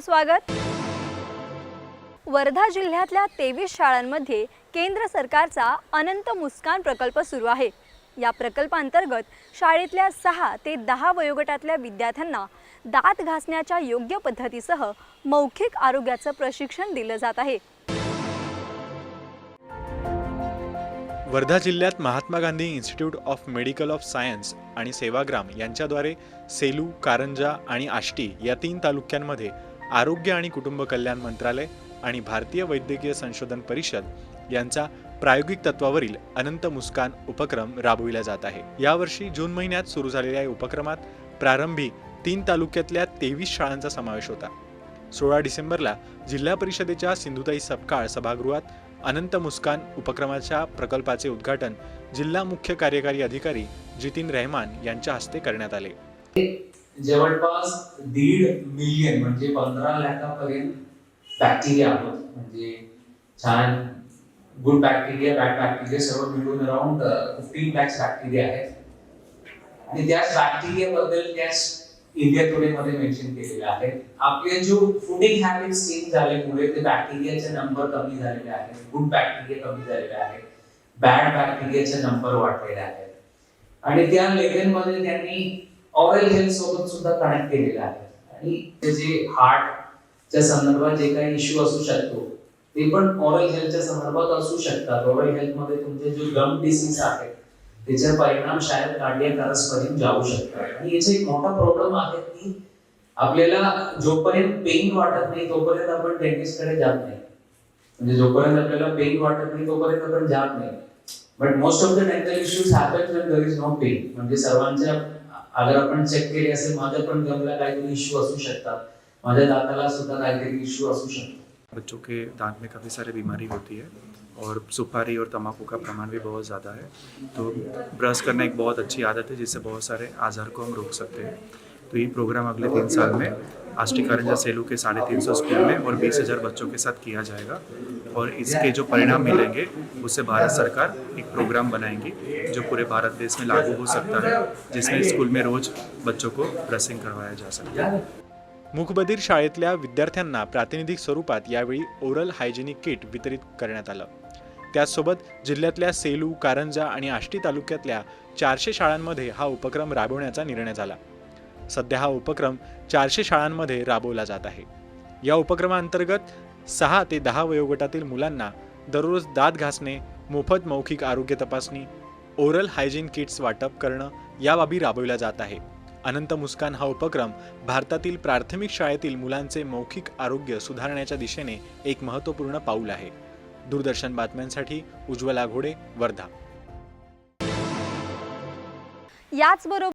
स्वागत. वर्धा जिल्ह्यातल्या तेवीस शाळांमध्ये केंद्र सरकारचा अनंत मुस्कान प्रकल्प सुरू आहे. या प्रकल्पांतर्गत शाळेतल्या सहा ते दहा वयोगटातल्या विद्यार्थ्यांना दात घासण्याच्या योग्य पद्धतीसह मौखिक आरोग्याचं प्रशिक्षण दिलं जात आहे. वर्धा जिल्ह्यात Mahatma Gandhi institute of medical of science आणि सेवाग्राम यांच्याद्वारे सेलू कारंजा आणि आष्टी या तीन तालुक्यांमध्ये आरोग्य आणि कुटुंब कल्याण मंत्रालय आणि भारतीय वैद्यकीय संशोधन परिषद यांचा प्रायोगिक तत्वावरील अनंत मुस्कान उपक्रम राबविला जात आहे. यावर्षी जून महिन्यात सुरू झालेल्या या उपक्रमात प्रारंभी तीन तालुक्यातल्या तेवीस शाळांचा समावेश होता. सोळा डिसेंबरला जिल्हा परिषदेच्या सिंधुताई सपकाळ सभागृहात अनंत मुस्कान उपक्रमाच्या प्रकल्पाचे उद्घाटन जिल्हा मुख्य कार्यकारी अधिकारी जितीन रहमान यांच्या हस्ते करण्यात आले. जवळपास दीड मिलियन म्हणजे पंधरा लाखापर्यंत बॅक्टेरिया आहोत. म्हणजे छान गुड बॅक्टेरिया बॅड बॅक्टेरिया सर्व मिळून अराउंड फिफ्टीन लॅक्स बॅक्टेरिया आहेत. आणि त्याच बॅक्टेरिया बद्दल त्याच इंडिया टुडे मध्ये मेन्शन केलेले आहे. आपले जो फुडिंग हॅबिट्स चेंज झाल्यामुळे ते बॅक्टेरियाचे नंबर कमी झालेले आहेत. गुड बॅक्टेरिया कमी झालेले आहेत. बॅड बॅक्टेरियाचे नंबर वाढलेले आहेत. आणि त्या लेव्हलमध्ये त्यांनी ऑरल हेल्थ सोबत सुद्धा कनेक्ट केलेलं आहे. आणि त्याचे जे हार्टच्या संदर्भात जे काही इश्यू असू शकतो ते पण ऑरल हेल्थच्या संदर्भात असू शकतात. ऑरल हेल्थमध्ये तुमचे जे गम डिसीज आहे त्याचे परिणाम शायद कार्डियक पर्यंत जाऊ शकतात. आणि याचा एक मोठा प्रॉब्लेम आहे की आपल्याला जोपर्यंत पेन वाटत नाही तोपर्यंत आपण डेंटिस्टकडे जात नाही. म्हणजे जोपर्यंत आपल्याला पेन वाटत नाही तोपर्यंत आपण जात नाही. But most of the dental issues happen when there is no म्हणजे सर्वांच्या अगर आपण चेक माझ्या पण गमला इश्यू असू माझ्या दाताला सुद्धा काहीतरी इश्यू असू शकतो बच्चों के दांत में काफ़ी सारी बीमारी होती है और सुपारी और तम्बाकू का प्रमाण भी बहुत ज़्यादा है। तो ब्रश करना एक बहुत अच्छी आदत है जिससे बहुत सारे आज़ार को हम रोक सकते हैं। तो ये प्रोग्राम अगले तीन साल में आष्टी कारंजा सेलू के साढ़े तीन सौ स्कूल में और बीस हज़ार बच्चों के साथ किया जाएगा। और इसके जो परिणाम मिलेंगे उससे भारत सरकार एक प्रोग्राम बनाएंगी जो पूरे भारत देश में लागू हो सकता है जिसमें स्कूल में रोज़ बच्चों को ब्रशिंग करवाया जा सकता है। मुखबधीर शाळेतल्या विद्यार्थ्यांना प्रातिनिधिक स्वरूपात यावेळी ओरल हायजेनिक किट वितरित करण्यात आलं. त्याचसोबत जिल्ह्यातल्या सेलू कारंजा आणि आष्टी तालुक्यातल्या चारशे शाळांमध्ये हा उपक्रम राबवण्याचा निर्णय झाला. सध्या हा उपक्रम चारशे शाळांमध्ये राबवला जात आहे. या उपक्रमाअंतर्गत सहा ते दहा वयोगटातील मुलांना दररोज दात घासणे मोफत मौखिक आरोग्य तपासणी ओरल हायजीन किट्स वाटप करणं या बाबी राबवल्या जात आहे. अनंत मुस्कान हा उपक्रम भारतातील प्राथमिक शाळेतील मुलांचे मौखिक आरोग्य सुधारण्याच्या दिशेने एक महत्त्वपूर्ण पाऊल आहे. दूरदर्शन बातम्यांसाठी उज्ज्वला घोडे वर्धा. याचबरोबर